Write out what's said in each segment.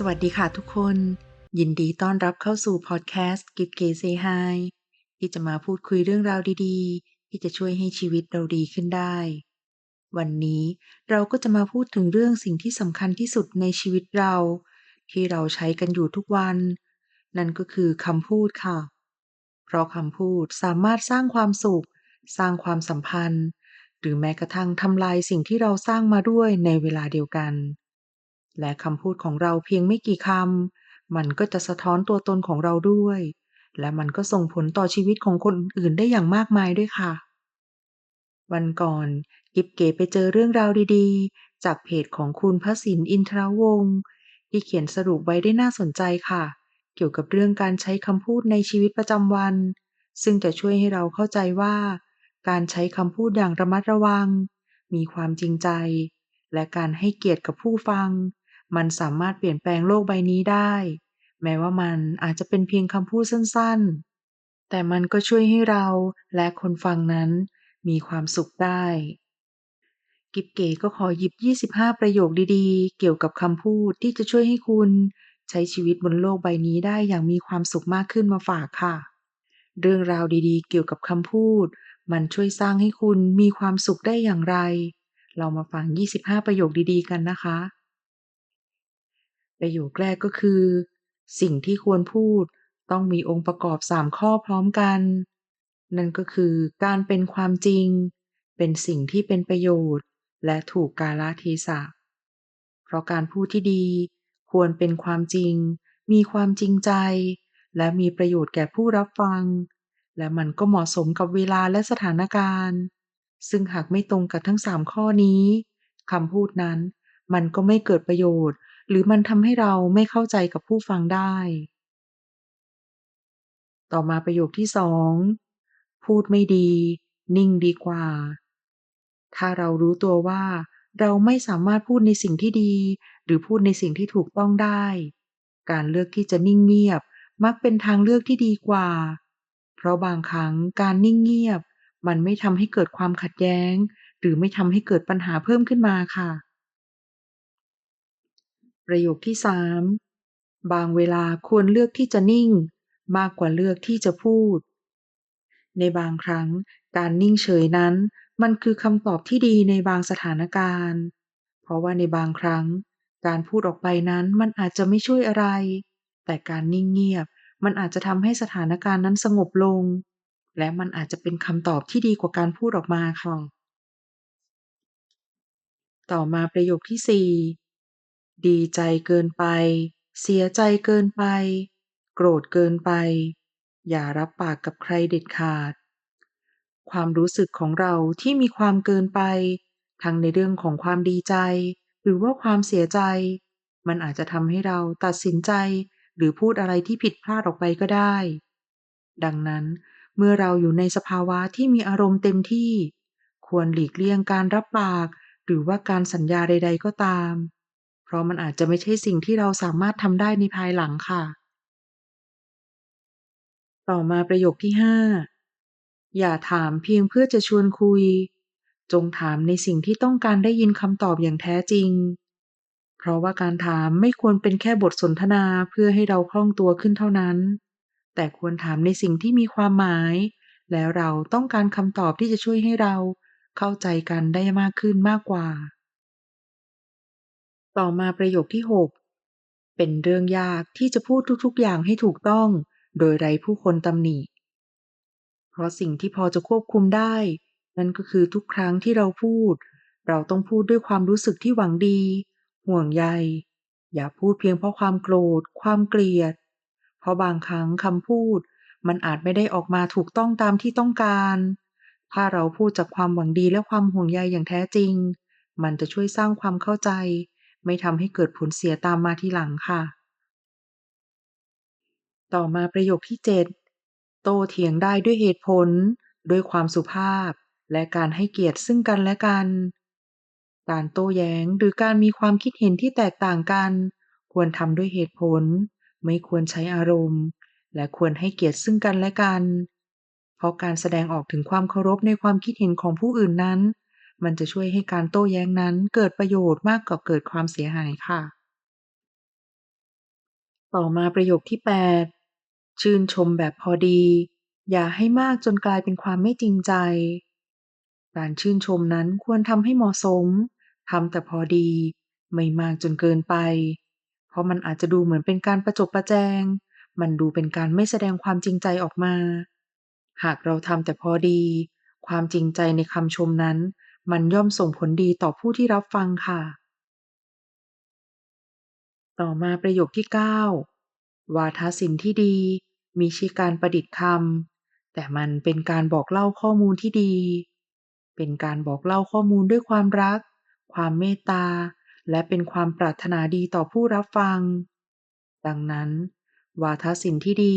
สวัสดีค่ะทุกคน ยินดีต้อนรับเข้าสู่พอดแคสต์กิฟเกเซฮายที่จะมาพูดคุยเรื่องราวดีๆ ที่จะช่วยให้ชีวิตเราดีขึ้นได้ วันนี้เราก็จะมาพูดถึงเรื่องสิ่งที่สำคัญที่สุดในชีวิตเรา ที่เราใช้กันอยู่ทุกวัน นั่นก็คือคำพูดค่ะ เพราะคำพูดสามารถสร้างความสุข สร้างความสัมพันธ์ หรือแม้กระทั่งทำลายสิ่งที่เราสร้างมาด้วยในเวลาเดียวกัน และคำพูดของเราเพียงไม่กี่คำ มันก็จะสะท้อนตัวตนของเราด้วย และมันก็ส่งผลต่อชีวิตของคนอื่นได้อย่างมากมายด้วยค่ะ วันก่อน กิบเก๋ไปเจอเรื่องราวดีๆ จากเพจของคุณพระสินอินทรวงศ์ที่เขียนสรุปไว้ได้น่าสนใจค่ะ เกี่ยวกับเรื่องการใช้คำพูดในชีวิตประจำวัน ซึ่งจะช่วยให้เราเข้าใจว่า การใช้คำพูดอย่างระมัดระวัง มีความจริงใจ และการให้เกียรติกับผู้ฟัง มันสามารถเปลี่ยนแปลงโลกใบนี้ได้ แม้ว่ามันอาจจะเป็นเพียงคำพูดสั้นๆ แต่มันก็ช่วยให้เราและคนฟังนั้นมีความสุขได้ กิบเก๋ก็ขอหยิบ 25 ประโยคดีๆ เกี่ยวกับคำพูดที่จะช่วยให้คุณ ใช้ชีวิตบนโลกใบนี้ได้อย่างมีความสุขมากขึ้นมาฝากค่ะ เรื่องราวดีๆ เกี่ยวกับคำพูด มันช่วยสร้างให้คุณมีความสุขได้อย่างไร เรามาฟัง 25 ประโยคดีๆ กันนะคะ ประโยคแรกก็คือ สิ่งที่ควรพูดต้องมีองค์ประกอบ3ข้อพร้อมกัน นั่นก็คือการเป็นความจริง เป็นสิ่งที่เป็นประโยชน์ และถูกกาลเทศะ เพราะการพูดที่ดีควรเป็นความจริง มีความจริงใจ และมีประโยชน์แก่ผู้รับฟัง และมันก็เหมาะสมกับเวลาและสถานการณ์ ซึ่งหากไม่ตรงกับทั้ง3ข้อนี้คำพูดนั้น มันก็ไม่เกิดประโยชน์ หรือมันทำให้เราไม่เข้าใจกับผู้ฟังได้ ต่อมาประโยคที่2พูดไม่ดี นิ่งดีกว่า ถ้าเรารู้ตัวว่า เราไม่สามารถพูดในสิ่งที่ดี หรือพูดในสิ่งที่ถูกต้องได้ การเลือกที่จะนิ่งเงียบมักเป็นทางเลือกที่ดีกว่า เพราะบางครั้งการนิ่งเงียบ มันไม่ทำให้เกิดความขัดแย้ง หรือไม่ทำให้เกิดปัญหาเพิ่มขึ้นมาค่ะ ประโยคที่3บางเวลาควรเลือกที่จะนิ่ง มากกว่าเลือกที่จะพูด ในบางครั้งการนิ่งเฉยนั้น มันคือคำตอบที่ดีในบางสถานการณ์ เพราะว่าในบางครั้ง การพูดออกไปนั้นมันอาจจะไม่ช่วยอะไร แต่การนิ่งเงียบ มันอาจจะทำให้สถานการณ์นั้นสงบลง และมันอาจจะเป็นคำตอบที่ดีกว่าการพูดออกมาค่ะต่อมาประโยคที่4 ดีใจเกินไป เสียใจเกินไป โกรธเกินไป อย่ารับปากกับใครเด็ดขาด ความรู้สึกของเราที่มีความเกินไป ทั้งในเรื่องของความดีใจ หรือว่าความเสียใจ มันอาจจะทำให้เราตัดสินใจ หรือพูดอะไรที่ผิดพลาดออกไปก็ได้ ดังนั้นเมื่อเราอยู่ในสภาวะที่มีอารมณ์เต็มที่ ควรหลีกเลี่ยงการรับปาก หรือว่าการสัญญาใด ๆ ก็ตาม เพราะมันอาจจะไม่ใช่สิ่งที่เราสามารถทำได้ในภายหลังค่ะ ต่อมาประโยคที่ 5 อย่าถามเพียงเพื่อจะชวนคุย จงถามในสิ่งที่ต้องการได้ยินคำตอบอย่างแท้จริง เพราะว่าการถามไม่ควรเป็นแค่บทสนทนาเพื่อให้เราคล่องตัวขึ้นเท่านั้น แต่ควรถามในสิ่งที่มีความหมาย แล้วเราต้องการคำตอบที่จะช่วยให้เราเข้าใจกันได้มากขึ้นมากกว่า ต่อมาประโยคที่ 6 เป็นเรื่องยากที่จะพูดทุกๆ อย่างให้ถูกต้อง โดยไร้ผู้คนตำหนิ เพราะสิ่งที่พอจะควบคุมได้ นั่นก็คือทุกครั้งที่เราพูด เราต้องพูดด้วยความรู้สึกที่หวังดี ห่วงใย อย่าพูดเพียงเพราะความโกรธ ความเกลียด เพราะบางครั้งคำพูด มันอาจไม่ได้ออกมาถูกต้องตามที่ต้องการ ถ้าเราพูดจากความหวังดีและความห่วงใยอย่างแท้จริง มันจะช่วยสร้างความเข้าใจ ไม่ทำให้เกิดผลเสียตามมาทีหลังค่ะ ต่อมาประโยคที่ 7 โตเถียงได้ด้วยเหตุผล ด้วยความสุภาพ และการให้เกียรติซึ่งกันและกัน การโต้แย้งหรือการมีความคิดเห็นที่แตกต่างกัน ควรทำด้วยเหตุผล ไม่ควรใช้อารมณ์ และควรให้เกียรติซึ่งกันและกัน เพราะการแสดงออกถึงความเคารพในความคิดเห็นของผู้อื่นนั้น มันจะช่วยให้การโต้แย้งนั้นเกิดประโยชน์มากกว่าเกิดความเสียหายค่ะ ต่อมาประโยคที่ 8 ชื่นชมแบบพอดี อย่าให้มากจนกลายเป็นความไม่จริงใจ การชื่นชมนั้นควรทำให้เหมาะสมทำแต่พอดี ไม่มากจนเกินไป เพราะมันอาจจะดูเหมือนเป็นการประจบประแจง มันดูเป็นการไม่แสดงความจริงใจออกมา หากเราทำแต่พอดี ความจริงใจในคำชมนั้น มันย่อมส่งผลดีต่อผู้ที่รับฟังค่ะ ต่อมาประโยคที่ 9 วาทศิลป์ที่ดีมิใช่การประดิษฐ์คำแต่มันเป็นการบอกเล่าข้อมูลที่ดี เป็นการบอกเล่าข้อมูลด้วยความรัก ความเมตตา และเป็นความปรารถนาดีต่อผู้รับฟัง ดังนั้น วาทศิลป์ที่ดี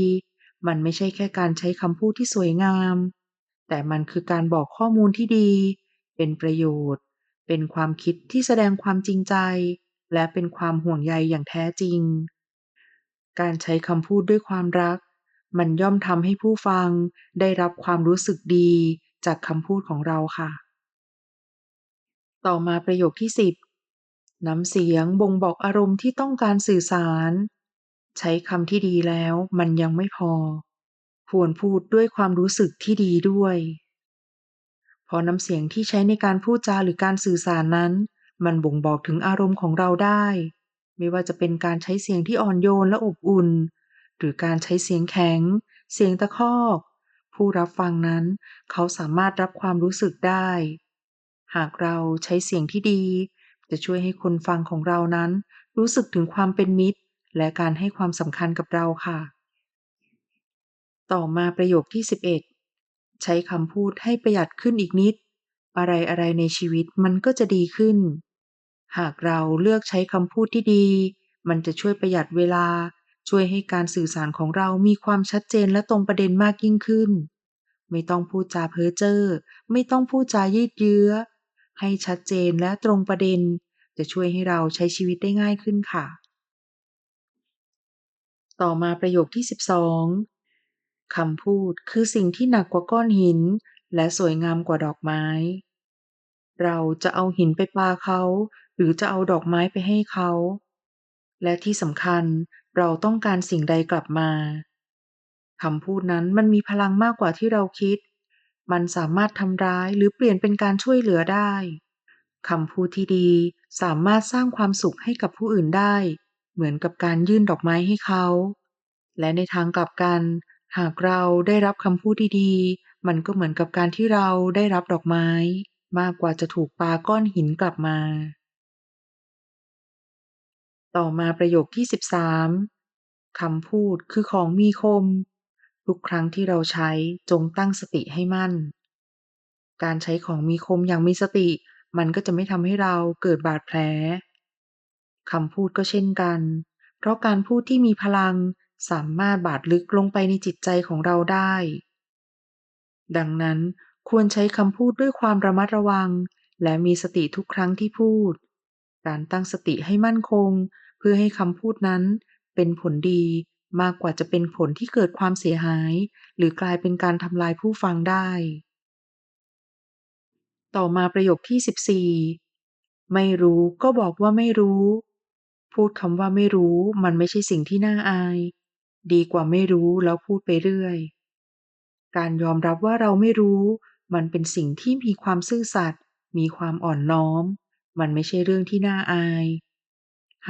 มันไม่ใช่แค่การใช้คำพูดที่สวยงาม แต่มันคือการบอกข้อมูลที่ดี เป็นประโยชน์ เป็นความคิดที่แสดงความจริงใจ และเป็นความห่วงใยอย่างแท้จริง การใช้คำพูดด้วยความรัก มันย่อมทำให้ผู้ฟังได้รับความรู้สึกดีจากคำพูดของเราค่ะ ต่อมาประโยคที่ 10 น้ำเสียงบ่งบอกอารมณ์ที่ต้องการสื่อสาร ใช้คำที่ดีแล้วมันยังไม่พอควรพูดด้วยความรู้สึกที่ดีด้วย เพราะน้ำเสียงที่ใช้ในการพูดจาหรือการสื่อสารนั้น มันบ่งบอกถึงอารมณ์ของเราได้ ไม่ว่าจะเป็นการใช้เสียงที่อ่อนโยนและอบอุ่น หรือการใช้เสียงแข็ง เสียงตะคอก ผู้รับฟังนั้น เขาสามารถรับความรู้สึกได้ หากเราใช้เสียงที่ดี จะช่วยให้คนฟังของเรานั้น รู้สึกถึงความเป็นมิตร และการให้ความสำคัญกับเราค่ะ ต่อมาประโยคที่ 11 ใช้คำพูดให้ประหยัดขึ้นอีกนิด อะไรๆในชีวิตมันก็จะดีขึ้น หากเราเลือกใช้คำพูดที่ดี มันจะช่วยประหยัดเวลา ช่วยให้การสื่อสารของเรามีความชัดเจนและตรงประเด็นมากยิ่งขึ้น ไม่ต้องพูดจาเพ้อเจ้อ ไม่ต้องพูดจายืดเยื้อ ให้ชัดเจนและตรงประเด็น จะช่วยให้เราใช้ชีวิตได้ง่ายขึ้นค่ะ ต่อมาประโยคที่ 12 คำพูดคือสิ่งที่หนักกว่าก้อนหิน และสวยงามกว่าดอกไม้ เราจะเอาหินไปปาเขา หรือจะเอาดอกไม้ไปให้เขา และที่สำคัญเราต้องการสิ่งใดกลับมาคำพูดนั้นมันมีพลังมากกว่าที่เราคิด มันสามารถทำร้ายหรือเปลี่ยนเป็นการช่วยเหลือได้คำพูดที่ดีสามารถสร้างความสุขให้กับผู้อื่นได้ เหมือนกับการยื่นดอกไม้ให้เขา และในทางกลับกัน หากเราได้รับคำพูดดีๆ มันก็เหมือนกับการที่เราได้รับดอกไม้ มากกว่าจะถูกปาก้อนหินกลับมา ต่อมาประโยคที่ 13คำพูดคือของมีคม ทุกครั้งที่เราใช้จงตั้งสติให้มั่น การใช้ของมีคมอย่างมีสติ มันก็จะไม่ทำให้เราเกิดบาดแผลคำพูดก็เช่นกัน เพราะการพูดที่มีพลัง สามารถบาดลึกลงไปในจิตใจของเราได้ ดังนั้นควรใช้คำพูดด้วยความระมัดระวัง และมีสติทุกครั้งที่พูด การตั้งสติให้มั่นคง เพื่อให้คำพูดนั้นเป็นผลดีมากกว่าจะเป็นผลที่เกิดความเสียหาย หรือกลายเป็นการทำลายผู้ฟังได้ ต่อมาประโยคที่ 14 ไม่รู้ก็บอกว่าไม่รู้ พูดคำว่าไม่รู้มันไม่ใช่สิ่งที่น่าอาย ดีกว่าไม่รู้แล้วพูดไปเรื่อย การยอมรับว่าเราไม่รู้ มันเป็นสิ่งที่มีความซื่อสัตย์มีความอ่อนน้อม มันไม่ใช่เรื่องที่น่าอาย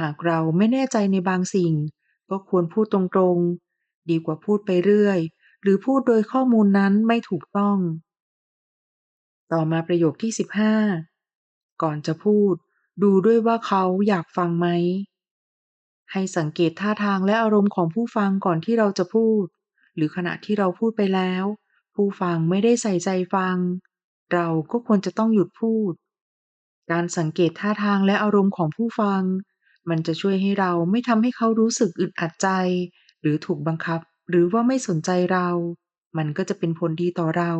หากเราไม่แน่ใจในบางสิ่ง ก็ควรพูดตรงๆ ดีกว่าพูดไปเรื่อย หรือพูดโดยข้อมูลนั้นไม่ถูกต้อง ต่อมาประโยคที่ 15 ก่อนจะพูด ดูด้วยว่าเขาอยากฟังไหม ให้สังเกตท่าทางและอารมณ์ของผู้ฟังก่อนที่เราจะพูด หรือขณะที่เราพูดไปแล้ว ผู้ฟังไม่ได้ใส่ใจฟัง เราก็ควรจะต้องหยุดพูด การสังเกตท่าทางและอารมณ์ของผู้ฟัง มันจะช่วยให้เราไม่ทำให้เขารู้สึกอึดอัดใจ หรือถูกบังคับ หรือว่าไม่สนใจเรา มันก็จะเป็นผลดีต่อเรา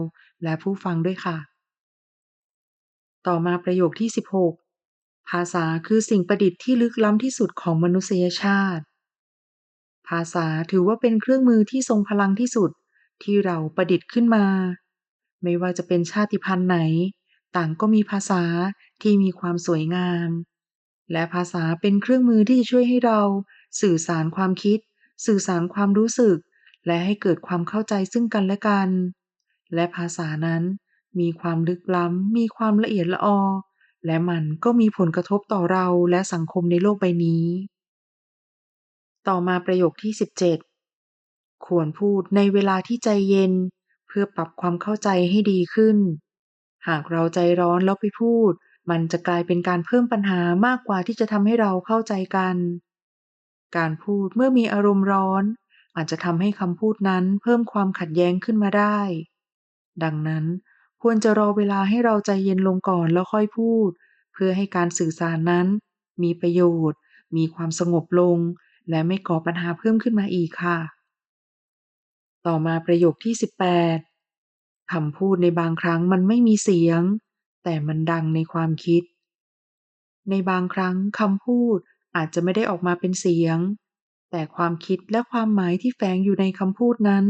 และผู้ฟังด้วยค่ะ ต่อมาประโยคที่ 16 ภาษาคือสิ่งประดิษฐ์ที่ลึกล้ำที่สุดของมนุษยชาติ ภาษาถือว่าเป็นเครื่องมือที่ทรงพลังที่สุดที่เราประดิษฐ์ขึ้นมา ไม่ว่าจะเป็นชาติพันธุ์ไหน ต่างก็มีภาษาที่มีความสวยงาม และภาษาเป็นเครื่องมือที่จะช่วยให้เราสื่อสารความคิด สื่อสารความรู้สึก และให้เกิดความเข้าใจซึ่งกันและกัน และภาษานั้นมีความลึกล้ำ มีความละเอียดละออ และมันก็มีผลกระทบต่อเราและสังคมในโลกใบนี้ ต่อมาประโยคที่ 17 ควรพูดในเวลาที่ใจเย็น เพื่อปรับความเข้าใจให้ดีขึ้น หากเราใจร้อนแล้วไปพูด มันจะกลายเป็นการเพิ่มปัญหามากกว่าที่จะทำให้เราเข้าใจกัน การพูดเมื่อมีอารมณ์ร้อน อาจจะทำให้คำพูดนั้นเพิ่มความขัดแย้งขึ้นมาได้ ดังนั้น ควรจะรอเวลาให้เราใจเย็นลงก่อนแล้วค่อยพูด เพื่อให้การสื่อสารนั้น มีประโยชน์ มีความสงบลง และไม่ก่อปัญหาเพิ่มขึ้นมาอีกค่ะ ต่อมาประโยคที่ 18คำพูดในบางครั้งมันไม่มีเสียง แต่มันดังในความคิด ในบางครั้งคำพูดอาจจะไม่ได้ออกมาเป็นเสียง แต่ความคิดและความหมายที่แฝงอยู่ในคำพูดนั้น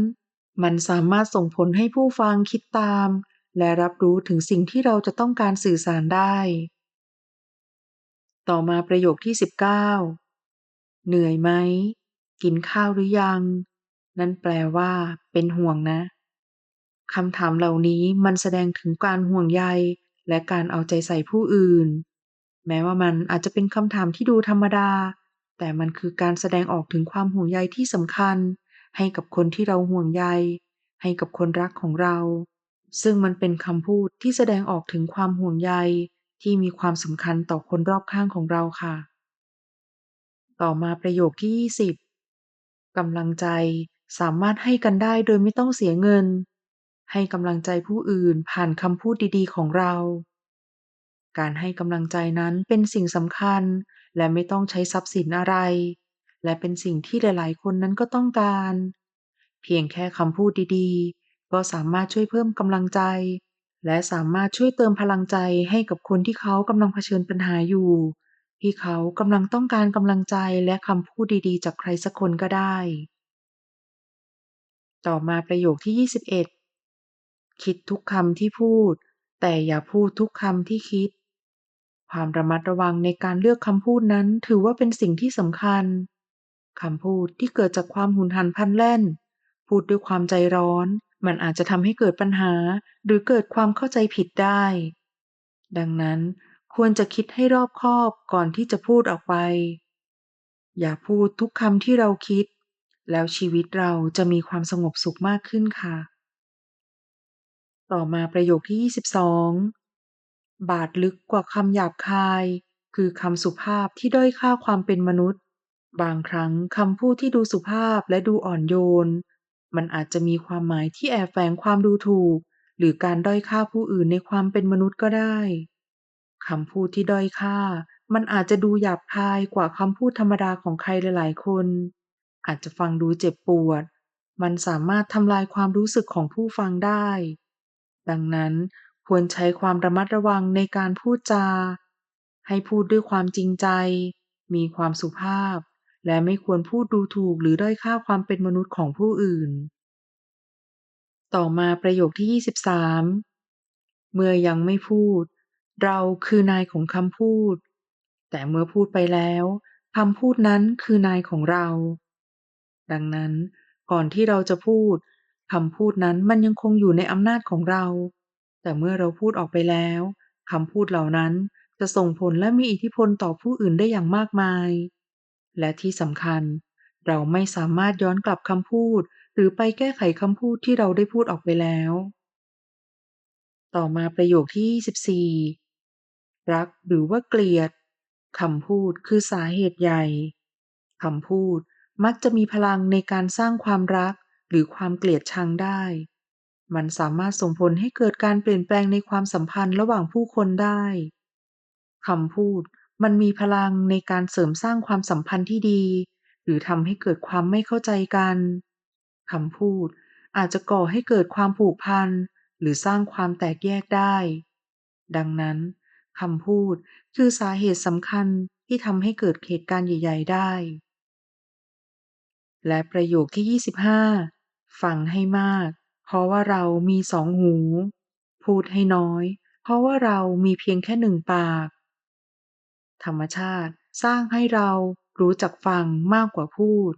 มันสามารถส่งผลให้ผู้ฟังคิดตาม และรับรู้ถึงสิ่งที่เราจะต้องการสื่อสารได้ ต่อมาประโยคที่ 19 เหนื่อยไหม กินข้าวหรือยัง นั่นแปลว่า เป็นห่วงนะคำถามเหล่านี้มันแสดงถึงการห่วงใย และการเอาใจใส่ผู้อื่น แม้ว่ามันอาจจะเป็นคำถามที่ดูธรรมดา แต่มันคือการแสดงออกถึงความห่วงใยที่สำคัญ ให้กับคนที่เราห่วงใย ให้กับคนรักของเรา ซึ่งมันเป็นคำพูดที่แสดงออกถึงความห่วงใยที่มีความสำคัญต่อคนรอบข้างของเราค่ะ ต่อมาประโยคที่ 20กำลังใจสามารถให้กันได้โดยไม่ต้องเสียเงิน ให้กำลังใจผู้อื่นผ่านคำพูดดีๆ ของเรา การให้กำลังใจนั้นเป็นสิ่งสำคัญ และไม่ต้องใช้ทรัพย์สินอะไร และเป็นสิ่งที่หลายๆ คนนั้นก็ต้องการ เพียงแค่คำพูดดีๆ ก็สามารถช่วยเพิ่มกำลังใจ และสามารถช่วยเติมพลังใจให้กับคนที่เขากำลังเผชิญปัญหาอยู่ ที่เขากำลังต้องการกำลังใจและคำพูดดีๆ จากใครสักคนก็ได้ ต่อมาประโยคที่ 21 คิดทุกคำที่พูด แต่อย่าพูดทุกคำที่คิด ความระมัดระวังในการเลือกคำพูดนั้นถือว่าเป็นสิ่งที่สำคัญคำพูดที่เกิดจากความหุนหันพลันแล่น พูดด้วยความใจร้อน มันอาจจะทำให้เกิดปัญหาหรือเกิดความเข้าใจผิดได้ ดังนั้นควรจะคิดให้รอบคอบก่อนที่จะพูดออกไป อย่าพูดทุกคำที่เราคิด แล้วชีวิตเราจะมีความสงบสุขมากขึ้นค่ะ ต่อมาประโยคที่ 22 บาดลึกกว่าคำหยาบคาย คือคำสุภาพที่ด้อยค่าความเป็นมนุษย์ บางครั้งคำพูดที่ดูสุภาพและดูอ่อนโยน มันอาจจะมีความหมายที่แอบแฝงความดูถูก หรือการด้อยค่าผู้อื่นในความเป็นมนุษย์ก็ได้คำพูดที่ด้อยค่า มันอาจจะดูหยาบคายกว่าคำพูดธรรมดาของใครหลายๆ คน อาจจะฟังดูเจ็บปวด มันสามารถทำลายความรู้สึกของผู้ฟังได้ ดังนั้นควรใช้ความระมัดระวังในการพูดจา ให้พูดด้วยความจริงใจ มีความสุภาพ และไม่ควรพูดดูถูกหรือด้อยค่าความเป็นมนุษย์ของผู้อื่น ต่อมาประโยคที่ 23 เมื่อยังไม่พูด เราคือนายของคำพูด แต่เมื่อพูดไปแล้วคำพูดนั้นคือนายของเรา ดังนั้นก่อนที่เราจะพูดคำพูดนั้นมันยังคงอยู่ในอำนาจของเรา แต่เมื่อเราพูดออกไปแล้วคำพูดเหล่านั้นจะส่งผลและมีอิทธิพลต่อผู้อื่นได้อย่างมากมาย และที่สำคัญ เราไม่สามารถย้อนกลับคำพูด หรือไปแก้ไขคำพูดที่เราได้พูดออกไปแล้ว ต่อมาประโยคที่ 24 รักหรือว่าเกลียดคำพูดคือสาเหตุใหญ่คำพูดมักจะมีพลังในการสร้างความรักหรือความเกลียดชังได้ มันสามารถส่งผลให้เกิดการเปลี่ยนแปลงในความสัมพันธ์ระหว่างผู้คนได้ คำพูด มันมีพลังในการเสริมสร้างความสัมพันธ์ที่ดี หรือทำให้เกิดความไม่เข้าใจกันคำพูดอาจจะก่อให้เกิดความผูกพันหรือสร้างความแตกแยกได้ ดังนั้นคำพูดคือสาเหตุสำคัญที่ทำให้เกิดเหตุการณ์ใหญ่ ๆ ได้ และประโยคที่ 25 ฟังให้มาก เพราะว่าเรามีสองหู พูดให้น้อย เพราะว่าเรามีเพียงแค่หนึ่งปาก ธรรมชาติสร้างให้เรารู้จักฟังมากกว่าพูด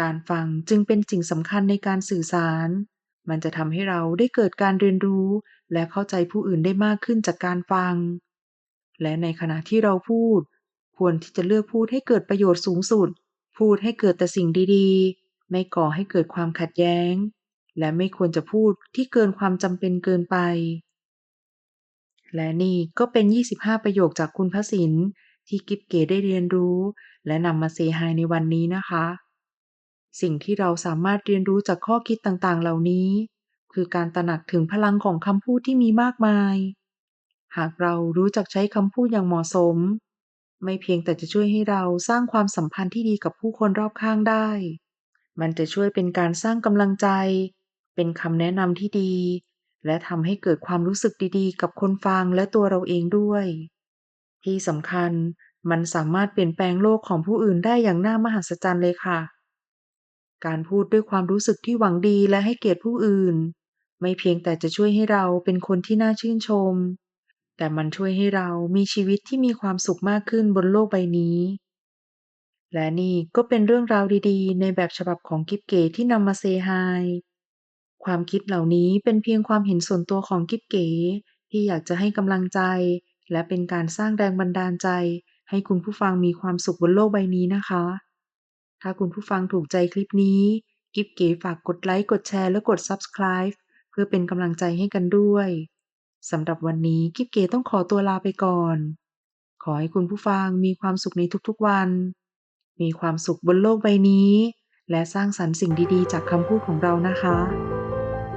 การฟังจึงเป็นสิ่งสำคัญในการสื่อสาร มันจะทำให้เราได้เกิดการเรียนรู้ และเข้าใจผู้อื่นได้มากขึ้นจากการฟัง และในขณะที่เราพูด ควรที่จะเลือกพูดให้เกิดประโยชน์สูงสุด พูดให้เกิดแต่สิ่งดีๆ ไม่ก่อให้เกิดความขัดแย้ง และไม่ควรจะพูดที่เกินความจำเป็นเกินไป และนี่ก็เป็น 25 ประโยคจากคุณพระสินที่กิฟเก๋ได้เรียนรู้ และนำมาเซฮายในวันนี้นะคะ สิ่งที่เราสามารถเรียนรู้จากข้อคิดต่างๆ เหล่านี้ คือการตระหนักถึงพลังของคำพูดที่มีมากมาย หากเรารู้จักใช้คำพูดอย่างเหมาะสม ไม่เพียงแต่จะช่วยให้เราสร้างความสัมพันธ์ที่ดีกับผู้คนรอบข้างได้ มันจะช่วยเป็นการสร้างกำลังใจ เป็นคำแนะนำที่ดี และทำให้เกิดความรู้สึกดีๆ กับคนฟังและตัวเราเองด้วย ที่สำคัญมันสามารถเปลี่ยนแปลงโลกของผู้อื่นได้อย่างน่ามหัศจรรย์เลยค่ะ การพูดด้วยความรู้สึกที่หวังดีและให้เกียรติผู้อื่น ไม่เพียงแต่จะช่วยให้เราเป็นคนที่น่าชื่นชม แต่มันช่วยให้เรามีชีวิตที่มีความสุขมากขึ้นบนโลกใบนี้ และนี่ก็เป็นเรื่องราวดีๆ ในแบบฉบับของกิฟเก๋ที่นำมาเซฮาย ความคิดเหล่านี้เป็นเพียงความเห็นส่วนตัวของกิฟเก๋ ที่อยากจะให้กำลังใจ และเป็นการสร้างแรงบันดาลใจ ให้คุณผู้ฟังมีความสุขบนโลกใบนี้นะคะ ถ้าคุณผู้ฟังถูกใจคลิปนี้ กิฟเก๋ฝากกดไลค์ กดแชร์ และกด Subscribe เพื่อเป็นกำลังใจให้กันด้วยสำหรับวันนี้กิฟเก๋ต้องขอตัวลาไปก่อน ขอให้คุณผู้ฟังมีความสุขในทุกๆวัน มีความสุขบนโลกใบนี้ และสร้างสรรค์สิ่งดีๆ จากคำพูดของเรานะคะ